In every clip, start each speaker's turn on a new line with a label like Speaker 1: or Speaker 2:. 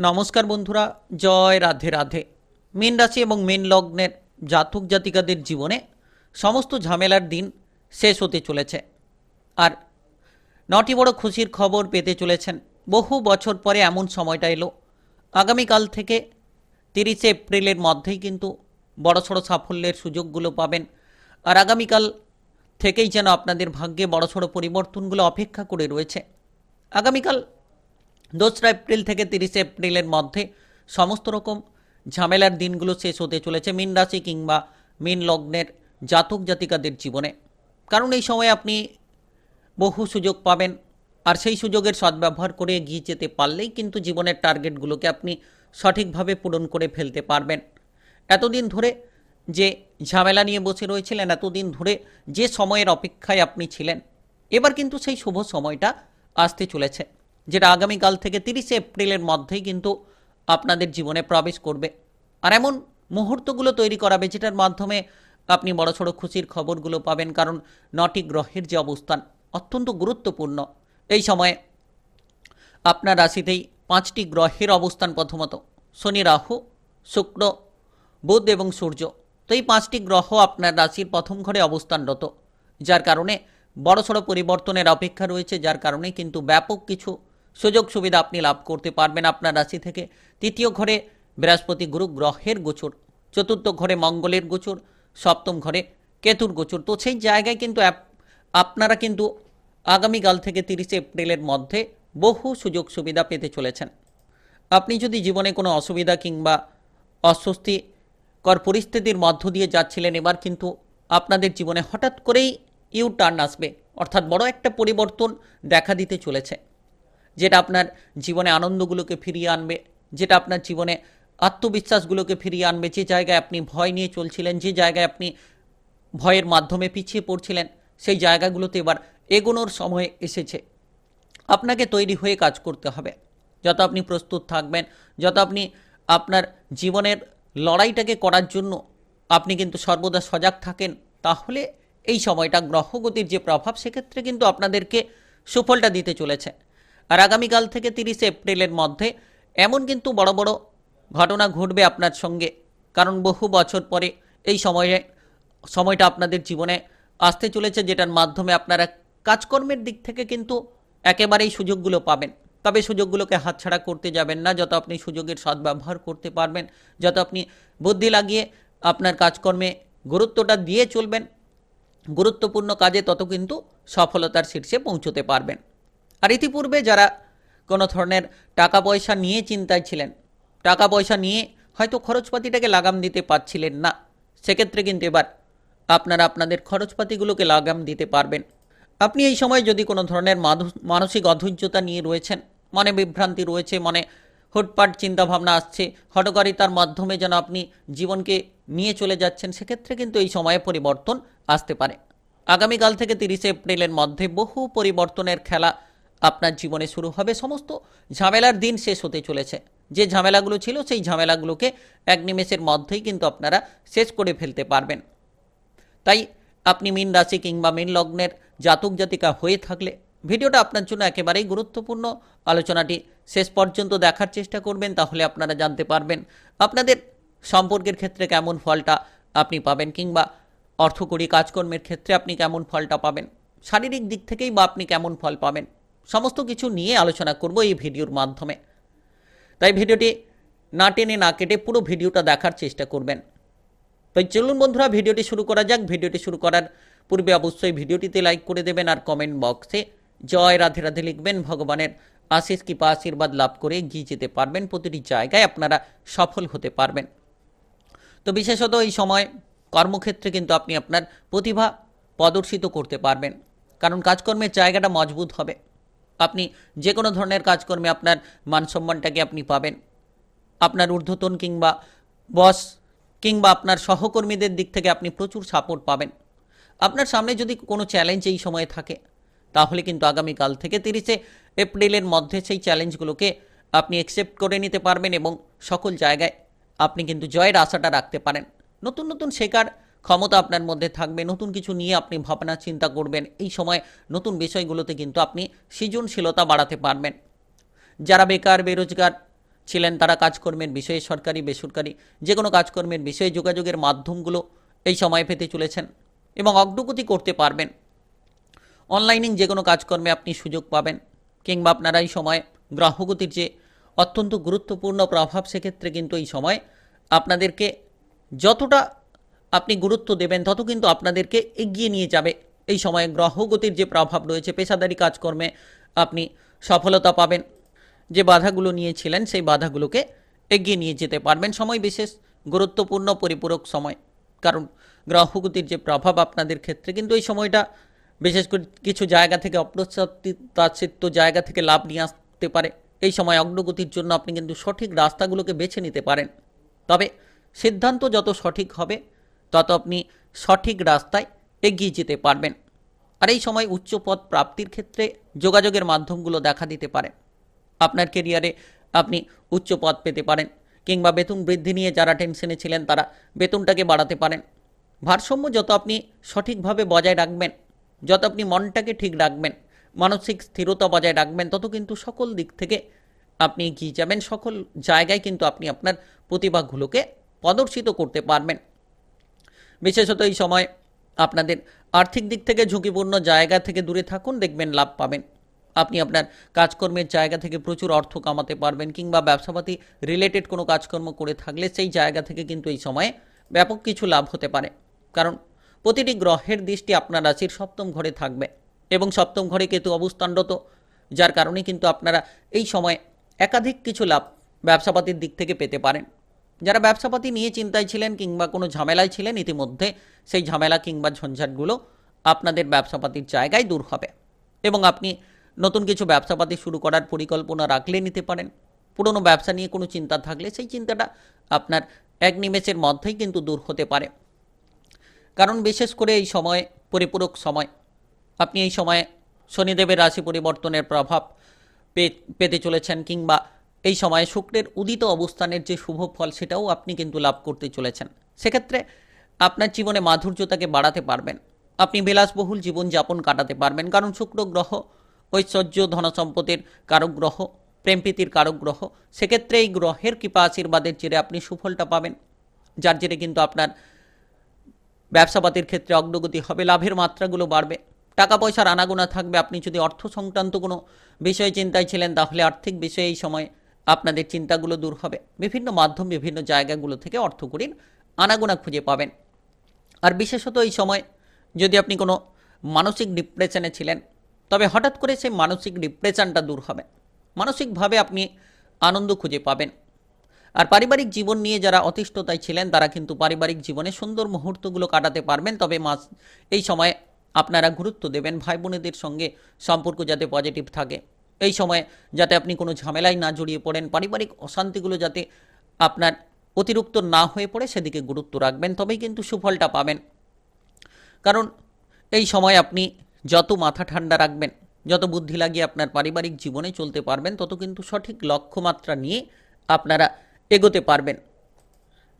Speaker 1: নমস্কার বন্ধুরা, জয় রাধে রাধে। মীন রাশি এবং মীন লগ্নের জাতক জাতিকাদের জীবনে সমস্ত ঝামেলার দিন শেষ হতে চলেছে। আর নটি বড় খুশির খবর পেতে চলেছেন। বহু বছর পরে এমন সময়টা এলো। আগামীকাল থেকে তিরিশে এপ্রিলের মধ্যেই কিন্তু বড়সড় সাফল্যের সুযোগগুলো পাবেন। আর আগামীকাল থেকেই যেন আপনাদের ভাগ্যে বড়সড় পরিবর্তনগুলো অপেক্ষা করে রয়েছে। আগামীকাল দোসরা এপ্রিল থেকে তিরিশে এপ্রিলের মধ্যে সমস্ত রকম ঝামেলার দিনগুলো শেষ হতে চলেছে মীন রাশি কিংবা মীন লগ্নের জাতক জাতিকাদের জীবনে। কারণ এই সময় আপনি বহু সুযোগ পাবেন আর সেই সুযোগের সদ্ব্যবহার করে এগিয়ে যেতে পারলেই কিন্তু জীবনের টার্গেটগুলোকে আপনি সঠিকভাবে পূরণ করে ফেলতে পারবেন। এতদিন ধরে যে ঝামেলা নিয়ে বসে রয়েছিলেন, এতদিন ধরে যে সময়ের অপেক্ষায় আপনি ছিলেন, এবার কিন্তু সেই শুভ সময়টা আসতে চলেছে। যেটা আগামীকাল থেকে তিরিশে এপ্রিলের মধ্যেই কিন্তু আপনাদের জীবনে প্রবেশ করবে। আর এমন মুহূর্তগুলো তৈরি করাবে যেটার মাধ্যমে আপনি বড়সড় খুশির খবরগুলো পাবেন, কারণ নটি গ্রহের যে অবস্থান অত্যন্ত গুরুত্বপূর্ণ। এই সময়ে আপনার রাশিতেই পাঁচটি গ্রহের অবস্থান প্রথমত, শনি, রাহু, শুক্র, বুধ এবং সূর্য। তো এই পাঁচটি গ্রহ আপনার রাশির প্রথম ঘরে অবস্থানরত, যার কারণে বড়সড় পরিবর্তনের অপেক্ষা রয়েছে, যার কারণে কিন্তু ব্যাপক কিছু সুযোগ সুবিধা আপনি লাভ করতে পারবেন আপনার রাশি থেকে। তৃতীয় ঘরে বৃহস্পতি গুরু গ্রহের গোচর, চতুর্থ ঘরে মঙ্গলের গোচর, সপ্তম ঘরে কেতুর গোচর। তো সেই জায়গায় কিন্তু আপ- আপনারা কিন্তু আগামীকাল থেকে তিরিশে এপ্রিলের মধ্যে বহু সুযোগ সুবিধা পেতে চলেছেন। আপনি যদি জীবনে কোনো অসুবিধা কিংবা অস্বস্তিকর পরিস্থিতির মধ্য দিয়ে যাচ্ছিলেন, এবার কিন্তু আপনাদের জীবনে হঠাৎ করেই ইউ টার্ন আসবে। অর্থাৎ বড় একটা পরিবর্তন দেখা দিতে চলেছে। যেটা আপনার জীবনে আনন্দগুলোকে ফিরিয়ে আনবে, যেটা আপনার জীবনে আত্মবিশ্বাসগুলোকে ফিরিয়ে আনবে, যে জায়গায় আপনি ভয় নিয়ে চলছিলেন, যে জায়গায় আপনি ভয়ের মাধ্যমে পিছিয়ে পড়ছিলেন, সেই জায়গাগুলোতে এবার এগোনোর সময় এসেছে। আপনাকে তৈরি হয়ে কাজ করতে হবে। যত আপনি প্রস্তুত থাকবেন, যত আপনি আপনার জীবনের লড়াইটাকে করার জন্য আপনি কিন্তু সর্বদা সজাগ থাকেন, তাহলে এই সময়টা গ্রহগতির যে প্রভাব, সেক্ষেত্রে কিন্তু আপনাদেরকে সুফলটা দিতে চলেছে। আর আগামীকাল থেকে তিরিশে এপ্রিলের মধ্যে এমন কিন্তু বড় বড় ঘটনা ঘটবে আপনার সঙ্গে। কারণ বহু বছর পরে এই সময়ে, সময়টা আপনাদের জীবনে আসতে চলেছে, যেটার মাধ্যমে আপনারা কাজকর্মের দিক থেকে কিন্তু একেবারেই সুযোগগুলো পাবেন। তবে সুযোগগুলোকে হাতছাড়া করতে যাবেন না। যত আপনি সুযোগের সদ্ব্যবহার করতে পারবেন, যত আপনি বুদ্ধি লাগিয়ে আপনার কাজকর্মে গুরুত্বটা দিয়ে চলবেন, গুরুত্বপূর্ণ কাজে তত কিন্তু সফলতার শীর্ষে পৌঁছতে পারবেন। আর ইতিপূর্বে যারা কোনো ধরনের টাকা পয়সা নিয়ে চিন্তায় ছিলেন টাকা পয়সা নিয়ে হয়তো খরচপাতিটাকে লাগাম দিতে পারছিলেন না, সেক্ষেত্রে কিন্তু এবার আপনারা আপনাদের খরচপাতিগুলোকে লাগাম দিতে পারবেন। আপনি এই সময় যদি কোনো ধরনের মানসিক অধৈর্যতা নিয়ে রয়েছেন, মনে বিভ্রান্তি রয়েছে, মনে হুটপাট চিন্তাভাবনা আসছে হটকারিতার মাধ্যমে যেন আপনি জীবনকে নিয়ে চলে যাচ্ছেন, সেক্ষেত্রে কিন্তু এই সময়ে পরিবর্তন আসতে পারে। আগামীকাল থেকে তিরিশে এপ্রিলের মধ্যে বহু পরিবর্তনের খেলা আপনার জীবনে শুরু হবে। সমস্ত ঝামেলার দিন শেষ হতে চলেছে। যে ঝামেলাগুলো ছিল, সেই ঝামেলাগুলোকে এক নিমেষের মধ্যেই কিন্তু আপনারা শেষ করে ফেলতে পারবেন। তাই আপনি মীন রাশি কিংবা মীন লগ্নের জাতক জাতিকা হয়ে থাকলে ভিডিওটা আপনার জন্য একেবারেই গুরুত্বপূর্ণ। আলোচনাটি শেষ পর্যন্ত দেখার চেষ্টা করবেন, তাহলে আপনারা জানতে পারবেন আপনাদের সম্পর্কের ক্ষেত্রে কেমন ফলটা আপনি পাবেন কিংবা অর্থকরী কাজকর্মের ক্ষেত্রে আপনি কেমন ফলটা পাবেন। শারীরিক দিক থেকেই বা আপনি কেমন ফল পাবেন। সমস্ত কিছু নিয়ে আলোচনা করব এই ভিডিওর মাধ্যমে। তাই ভিডিওটি না টেনে না কেটে পুরো ভিডিওটা দেখার চেষ্টা করবেন। তাই চলুন বন্ধুরা, ভিডিওটি শুরু করা যাক। ভিডিওটি শুরু করার পূর্বে অবশ্যই ভিডিওটিতে লাইক করে দেবেন আর কমেন্ট বক্সে জয় রাধে রাধে লিখবেন। ভগবানের আশিস কৃপা, আশীর্বাদ লাভ করে এগিয়ে যেতে পারবেন। প্রতিটি জায়গায় আপনারা সফল হতে পারবেন। তো বিশেষত এই সময় কর্মক্ষেত্রে কিন্তু আপনি আপনার প্রতিভা প্রদর্শিত করতে পারবেন। কারণ কাজকর্মের জায়গাটা মজবুত হবে। আপনি যে কোনো ধরনের কাজকর্মে আপনার মান সম্মানটাকে আপনি পাবেন। আপনার ঊর্ধ্বতন কিংবা বস কিংবা আপনার সহকর্মীদের দিক থেকে আপনি প্রচুর সাপোর্ট পাবেন। আপনার সামনে যদি কোনো চ্যালেঞ্জ এই সময়ে থাকে, তাহলে কিন্তু আগামীকাল থেকে তিরিশে এপ্রিলের মধ্যে সেই চ্যালেঞ্জগুলোকে আপনি অ্যাকসেপ্ট করে নিতে পারবেন এবং সকল জায়গায় আপনি কিন্তু জয়ের আশাটা রাখতে পারেন। নতুন নতুন শেখার ক্ষমতা আপনার মধ্যে থাকবে, নতুন কিছু নিয়ে আপনি ভাবনা, চিন্তা করবেন। এই সময় নতুন বিষয়গুলোতে কিন্তু আপনি সৃজনশীলতা বাড়াতে পারবেন। যারা বেকার, বেরোজগার ছিলেন, তারা কাজকর্মের বিষয়ে সরকারি, বেসরকারি যে কোনো কাজকর্মের বিষয়ে যোগাযোগের মাধ্যমগুলো এই সময় পেতে চলেছেন এবং অগ্রগতি করতে পারবেন। অনলাইনিং যে কোনো কাজকর্মে আপনি সুযোগ পাবেন কিংবা আপনারা এই সময় গ্রহগতির যে অত্যন্ত গুরুত্বপূর্ণ প্রভাব, সেক্ষেত্রে কিন্তু এই সময় আপনাদেরকে যতটা আপনি গুরুত্ব দেবেন, তত কিন্তু আপনাদেরকে এগিয়ে নিয়ে যাবে। এই সময়ে গ্রহগতির যে প্রভাব রয়েছে, পেশাদারি কাজকর্মে আপনি সফলতা পাবেন। যে বাধাগুলো নিয়েছিলেন, সেই বাধাগুলোকে এগিয়ে নিয়ে যেতে পারবেন। সময় বিশেষ গুরুত্বপূর্ণ, পরিপূরক সময়। কারণ গ্রহগতির যে প্রভাব আপনাদের ক্ষেত্রে কিন্তু এই সময়টা বিশেষ করে কিছু জায়গা থেকে অপ্রত্যাশিত জায়গা থেকে লাভ নিয়ে আসতে পারে। এই সময় অগ্রগতির জন্য আপনি কিন্তু সঠিক রাস্তাগুলোকে বেছে নিতে পারেন। তবে সিদ্ধান্ত যত সঠিক হবে তত আপনি সঠিক রাস্তায় এগিয়ে যেতে পারবেন। আর এই সময় উচ্চ পদ প্রাপ্তির ক্ষেত্রে যোগাযোগের মাধ্যমগুলো দেখা দিতে পারে। আপনার কেরিয়ারে আপনি উচ্চ পদ পেতে পারেন কিংবা বেতন বৃদ্ধি নিয়ে যারা টেনশনে ছিলেন তারা বেতনটাকে বাড়াতে পারেন। ভারসাম্য যত আপনি সঠিকভাবে বজায় রাখবেন, যত আপনি মনটাকে ঠিক রাখবেন, মানসিক স্থিরতা বজায় রাখবেন, তত কিন্তু সকল দিক থেকে আপনি এগিয়ে যাবেন, সকল জায়গায় কিন্তু আপনি আপনার প্রতিভাগুলোকে প্রদর্শিত করতে পারবেন। বিশেষত এই সময় আপনাদের আর্থিক দিক থেকে ঝুঁকিপূর্ণ জায়গা থেকে দূরে থাকুন, দেখবেন লাভ পাবেন। আপনি আপনার কাজকর্মের জায়গা থেকে প্রচুর অর্থ কামাতে পারবেন কিংবা ব্যবসাপাতি রিলেটেড কোনো কাজকর্ম করে থাকলে সেই জায়গা থেকে কিন্তু এই সময়ে ব্যাপক কিছু লাভ হতে পারে। কারণ প্রতিটি গ্রহের দৃষ্টি আপনার রাশির সপ্তম ঘরে থাকবে এবং সপ্তম ঘরে কেতু অবস্থানরত, যার কারণে কিন্তু আপনারা এই সময় একাধিক কিছু লাভ ব্যবসাপাতির দিক থেকে পেতে পারেন। যারা ব্যবসাপাতি নিয়ে চিন্তায় ছিলেন কিংবা কোনো ঝামেলায় ছিলেন, ইতিমধ্যে সেই ঝামেলা কিংবা ঝঞ্ঝাটগুলো আপনাদের ব্যবসাপাতির জায়গায় দূর হবে এবং আপনি নতুন কিছু ব্যবসাপাতি শুরু করার পরিকল্পনা রাখলে নিতে পারেন। পুরনো ব্যবসা নিয়ে কোনো চিন্তা থাকলে সেই চিন্তাটা আপনার এক নিমেষের মধ্যেই কিন্তু দূর হতে পারে। কারণ বিশেষ করে এই সময়, পরিপূরক সময়, আপনি এই সময়ে শনিদেবের রাশি পরিবর্তনের প্রভাব পেতে চলেছেন কিংবা এই সময়ে শুক্রের উদিত অবস্থানের যে শুভ ফল সেটাও আপনি কিন্তু লাভ করতে চলেছেন। সেক্ষেত্রে আপনার জীবনে মাধুর্যতাকে বাড়াতে পারবেন। আপনি বিলাসবহুল জীবনযাপন কাটাতে পারবেন। কারণ শুক্র গ্রহ, ঐশ্বর্য, ধনসম্পদের কারক গ্রহ, প্রেমপ্রীতির কারক গ্রহ, সেক্ষেত্রে এই গ্রহের কৃপা আশীর্বাদের জেরে আপনি সুফলটা পাবেন। যার জেরে কিন্তু আপনার ব্যবসাপাতির ক্ষেত্রে অগ্রগতি হবে, লাভের মাত্রাগুলো বাড়বে। টাকা পয়সার আনাগোনা থাকবে। আপনি যদি অর্থ সংক্রান্ত কোনো বিষয়ে চিন্তায় ছিলেন, তাহলে আর্থিক বিষয়ে এই সময় আপনাদের চিন্তাগুলো দূর হবে। বিভিন্ন মাধ্যম বিভিন্ন জায়গাগুলো থেকে অর্থকরীর আনাগোনা খুঁজে পাবেন। আর বিশেষত এই সময় যদি আপনি কোনো মানসিক ডিপ্রেশনে ছিলেন, তবে হঠাৎ করে সেই মানসিক ডিপ্রেশনটা দূর হবে। মানসিকভাবে আপনি আনন্দ খুঁজে পাবেন। আর পারিবারিক জীবন নিয়ে যারা অতিষ্ঠতায় ছিলেন, তারা কিন্তু পারিবারিক জীবনে সুন্দর মুহূর্তগুলো কাটাতে পারবেন। তবে মাস এই সময়ে আপনারা গুরুত্ব দেবেন ভাই বোনেদের সঙ্গে সম্পর্ক যাতে পজিটিভ থাকে। এই সময়ে যাতে আপনি কোনো ঝামেলায় না জড়িয়ে পড়েন, পারিবারিক অশান্তিগুলো যাতে আপনার অতিরিক্ত না হয়ে পড়ে সেদিকে গুরুত্ব রাখবেন, তবেই কিন্তু সুফলটা পাবেন। কারণ এই সময় আপনি যত মাথা ঠান্ডা রাখবেন, যত বুদ্ধি লাগিয়ে আপনার পারিবারিক জীবনে চলতে পারবেন, তত কিন্তু সঠিক লক্ষ্যমাত্রা নিয়ে আপনারা এগোতে পারবেন।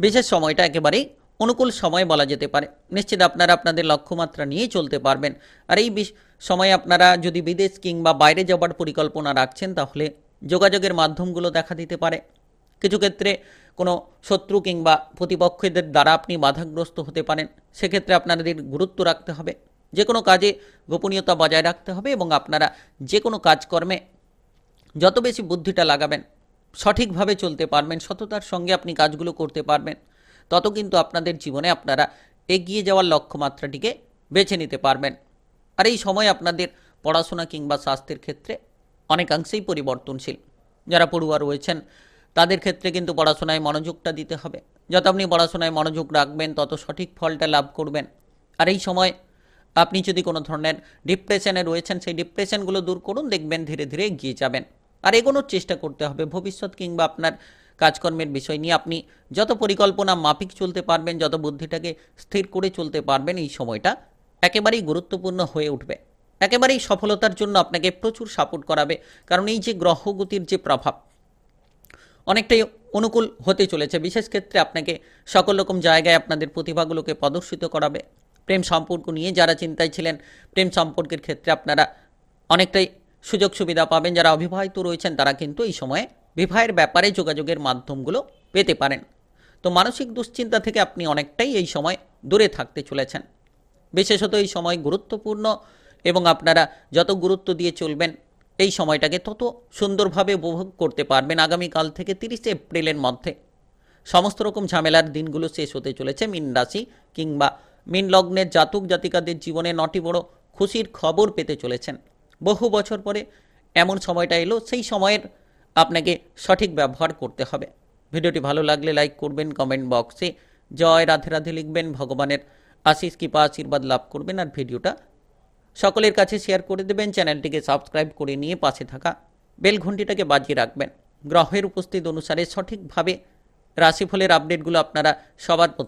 Speaker 1: বিশেষ সময়টা একেবারেই অনুকূল সময় বলা যেতে পারে। নিশ্চিত আপনারা আপনাদের লক্ষ্যমাত্রা নিয়েই চলতে পারবেন। আর এই সময়ে আপনারা যদি বিদেশ কিংবা বাইরে যাবার পরিকল্পনা রাখছেন, তাহলে যোগাযোগের মাধ্যমগুলো দেখা দিতে পারে। কিছু ক্ষেত্রে কোনো শত্রু কিংবা প্রতিপক্ষদের দ্বারা আপনি বাধাগ্রস্ত হতে পারেন। সেক্ষেত্রে আপনাদের গুরুত্ব রাখতে হবে। যে কোনো কাজে গোপনীয়তা বজায় রাখতে হবে এবং আপনারা যে কোনো কাজকর্মে যত বেশি বুদ্ধিটা লাগাবেন, সঠিকভাবে চলতে পারবেন, সততার সঙ্গে আপনি কাজগুলো করতে পারবেন। তত কিন্তু আপনাদের জীবনে আপনারা এগিয়ে যাওয়ার লক্ষ্যমাত্রাটিকে বেছে নিতে পারবেন। আর এই সময় আপনাদের পড়াশোনা কিংবা স্বাস্থ্যের ক্ষেত্রে অনেকাংশেই পরিবর্তনশীল। যারা পড়ুয়া রয়েছেন, তাদের ক্ষেত্রে কিন্তু পড়াশোনায় মনোযোগটা দিতে হবে। যত আপনি পড়াশোনায় মনোযোগ রাখবেন, তত সঠিক ফলটা লাভ করবেন। আর এই সময় আপনি যদি কোনো ধরনের ডিপ্রেশনে রয়েছেন, সেই ডিপ্রেশনগুলো দূর করুন, দেখবেন ধীরে ধীরে এগিয়ে যাবেন। আর এগোনোর চেষ্টা করতে হবে। ভবিষ্যৎ কিংবা আপনার কাজকর্মের বিষয় নিয়ে আপনি যত পরিকল্পনা মাফিক চলতে পারবেন, যত বুদ্ধিটাকে স্থির করে চলতে পারবেন, এই সময়টা একেবারেই গুরুত্বপূর্ণ হয়ে উঠবে। একেবারেই সফলতার জন্য আপনাকে প্রচুর সাপোর্ট করাবে। কারণ এই যে গ্রহগতির যে প্রভাব, অনেকটাই অনুকূল হতে চলেছে। বিশেষ ক্ষেত্রে আপনাকে সকল রকম জায়গায় আপনাদের প্রতিভাগুলোকে প্রদর্শিত করাবে। প্রেম সম্পর্ক নিয়ে যারা চিন্তায় ছিলেন, প্রেম সম্পর্কের ক্ষেত্রে আপনারা অনেকটাই সুযোগ সুবিধা পাবেন। যারা অবিবাহিত রয়েছেন, তারা কিন্তু এই সময়ে বিবাহের ব্যাপারে যোগাযোগের মাধ্যমগুলো পেতে পারেন। তো মানসিক দুশ্চিন্তা থেকে আপনি অনেকটাই এই সময় দূরে থাকতে চলেছেন। বিশেষত এই সময় গুরুত্বপূর্ণ এবং আপনারা যত গুরুত্ব দিয়ে চলবেন, এই সময়টাকে তত সুন্দরভাবে উপভোগ করতে পারবেন আগামীকাল থেকে তিরিশে এপ্রিলের মধ্যে। সমস্ত রকম ঝামেলার দিনগুলো শেষ হতে চলেছে মিন রাশি কিংবা মিন লগ্নের জাতক জাতিকাদের জীবনে নটি বড় খুশির খবর পেতে চলেছেন। বহু বছর পরে এমন সময়টা এলো, সেই সময়ের আপনাকে সঠিক ব্যবহার করতে হবে। ভিডিওটি ভালো লাগলে লাইক করবেন, কমেন্ট বক্সে জয় রাধে রাধে লিখবেন, ভগবানের আশিস কৃপা, আশীর্বাদ লাভ করবেন আর ভিডিওটা সকলের কাছে শেয়ার করে দেবেন, চ্যানেলটিকে সাবস্ক্রাইব করে নিয়ে পাশে থাকা বেল ঘন্টিটাকে বাজিয়ে রাখবেন। গ্রহের উপস্থিত অনুসারে সঠিকভাবে রাশিফলের আপডেটগুলো আপনারা সবার প্রথম